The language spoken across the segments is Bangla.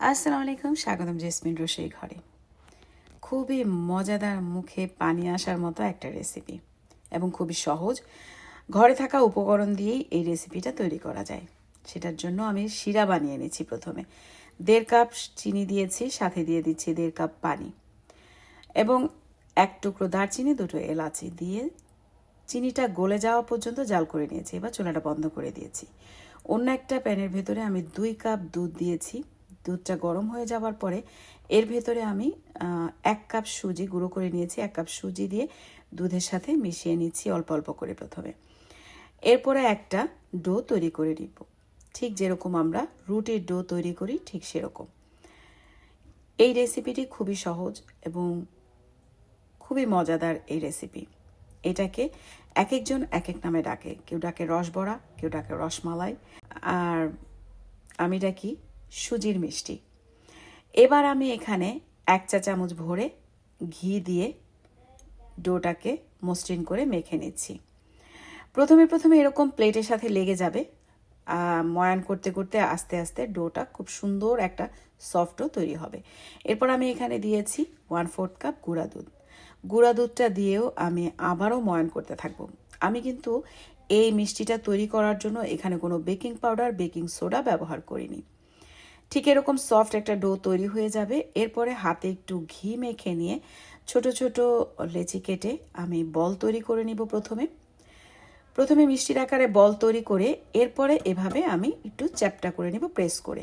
আসসালামু আলাইকুম স্বাগতম জেসমিন রসই ঘরে। খুবই মজাদার মুখে পানি আসার মতো একটা রেসিপি এবং খুবই সহজ। ঘরে থাকা উপকরণ দিয়েই এই রেসিপিটা তৈরি করা যায়। সেটার জন্য আমি শিরা বানিয়ে নিচ্ছি প্রথমে। দেড় কাপ চিনি দিয়েছি, সাথে দিয়ে দিচ্ছি দেড় কাপ পানি। এবং এক টুকরো দারচিনি, দুটো এলাচি দিয়ে চিনিটা গলে যাওয়া পর্যন্ত জাল করে নিয়েছি। এবার চুলাটা বন্ধ করে দিয়েছি। অন্য একটা প্যানের ভেতরে আমি দুই কাপ দুধ দিয়েছি। দুধটা গরম হয়ে যাওয়ার পরে এর ভেতরে আমি এক কাপ সুজি গুঁড়ো করে নিয়েছি, এক কাপ সুজি দিয়ে দুধের সাথে মিশিয়ে নিচ্ছি অল্প অল্প করে প্রথমে। এরপরে একটা ডো তৈরি করে নিব। ঠিক যেরকম আমরা রুটির ডো তৈরি করি, ঠিক সেরকম। এই রেসিপিটি খুবই সহজ এবং খুবই মজাদার এই রেসিপি। এটাকে এক একজন এক এক নামে ডাকে। কেউ ডাকে রসবড়া, কেউ ডাকে রসমালাই। আর আমি ডাকি সুজির মিষ্টি। এবার আমি এখানে এক চা চামচ ভরে ঘি দিয়ে ডোটাকে মসৃণ করে মেখে নিচ্ছি। প্রথমে প্রথমে এরকম প্লেটের সাথে লেগে যাবে। ময়ান করতে করতে আস্তে আস্তে ডোটা খুব সুন্দর একটা সফটও তৈরি হবে। এরপর আমি এখানে দিয়েছি ওয়ান ফোর্থ কাপ গুঁড়া দুধ। গুঁড়া দুধটা দিয়েও আমি আবারও ময়ান করতে থাকব। আমি কিন্তু এই মিষ্টিটা তৈরি করার জন্য এখানে কোনো বেকিং পাউডার, বেকিং সোডা ব্যবহার করিনি। ঠিক এরকম সফট একটা ডো তৈরি হয়ে যাবে। এরপরে হাতে একটু ঘি মেখে নিয়ে ছোট ছোট লেচি কেটে আমি বল তৈরি করে নিব প্রথমে। প্রথমে মিষ্টির আকারে বল তৈরি করে এরপরে এভাবে আমি একটু চ্যাপটা করে নিব প্রেস করে।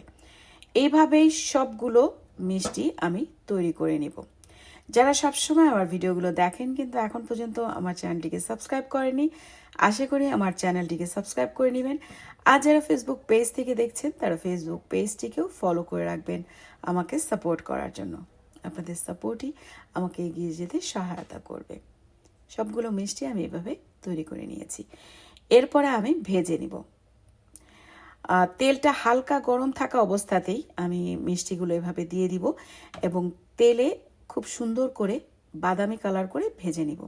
এইভাবেই সবগুলো মিষ্টি আমি তৈরি করে নিব। যারা সবসময় আমার ভিডিওগুলো দেখেন কিন্তু এখন পর্যন্ত আমার চ্যানেলটিকে সাবস্ক্রাইব করেনি, আশা করি আমার চ্যানেলটিকে সাবস্ক্রাইব করে নেবেন। আর যারা ফেসবুক পেজ থেকে দেখছেন, তারা ফেসবুক পেজটিকেও ফলো করে রাখবেন আমাকে সাপোর্ট করার জন্য। আপনাদের সাপোর্টই আমাকে এগিয়ে যেতে সহায়তা করবে। সবগুলো মিষ্টি আমি এভাবে তৈরি করে নিয়েছি। এরপরে আমি ভেজে নিব। তেলটা হালকা গরম থাকা অবস্থাতেই আমি মিষ্টিগুলো এভাবে দিয়ে দিব এবং তেলে খুব সুন্দর করে বাদামি কালার করে ভেজে নিব।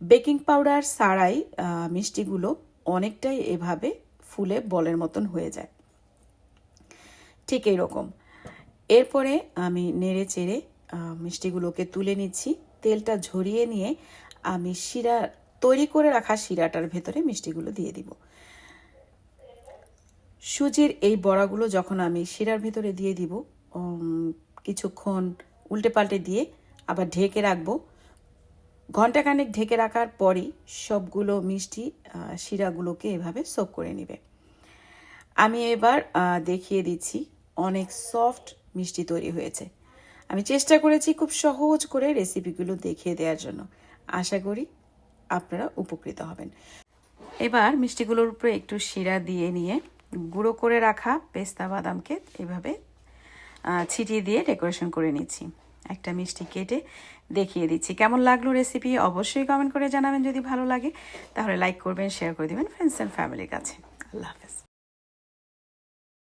বেকিং পাউডার আহ, মিষ্টিগুলো অনেকটাই এভাবে ফুলে বলের মতন হয়ে যায়। ঠিক এইরকম। এরপরে আমি নেড়ে চেড়ে মিষ্টিগুলোকে তুলে নিচ্ছি। তেলটা ঝরিয়ে নিয়ে আমি শিরা তৈরি করে রাখা শিরাটার ভেতরে মিষ্টিগুলো দিয়ে দিব। সুজির এই বড়াগুলো যখন আমি শিরার ভেতরে দিয়ে দিব কিছুক্ষণ উল্টে পাল্টে দিয়ে আবার ঢেকে রাখব। ঘন্টাখানেক ঢেকে রাখার পরই সবগুলো মিষ্টি শিরাগুলোকে এভাবে সোক করে নেবে। আমি এবার দেখিয়ে দিচ্ছি অনেক সফট মিষ্টি তৈরি হয়েছে। আমি চেষ্টা করেছি খুব সহজ করে রেসিপিগুলো দেখিয়ে দেওয়ার জন্য। আশা করি আপনারা উপকৃত হবেন। এবার মিষ্টিগুলোর উপরে একটু শিরা দিয়ে নিয়ে গুঁড়ো করে রাখা পেস্তা বাদামকে এভাবে ছিটিয়ে দিয়ে ডেকোরেশন করে নিচ্ছি। একটা মিষ্টি কেটে দেখিয়ে দিচ্ছি। কেমন লাগল রেসিপি অবশ্যই কমেন্ট করে জানাবেন। যদি ভালো লাগে, তাহলে লাইক করবেন শেয়ার করে দেবেন ফ্রেন্ডস অ্যান্ড ফ্যামিলির কাছে। আল্লাহ হাফেজ।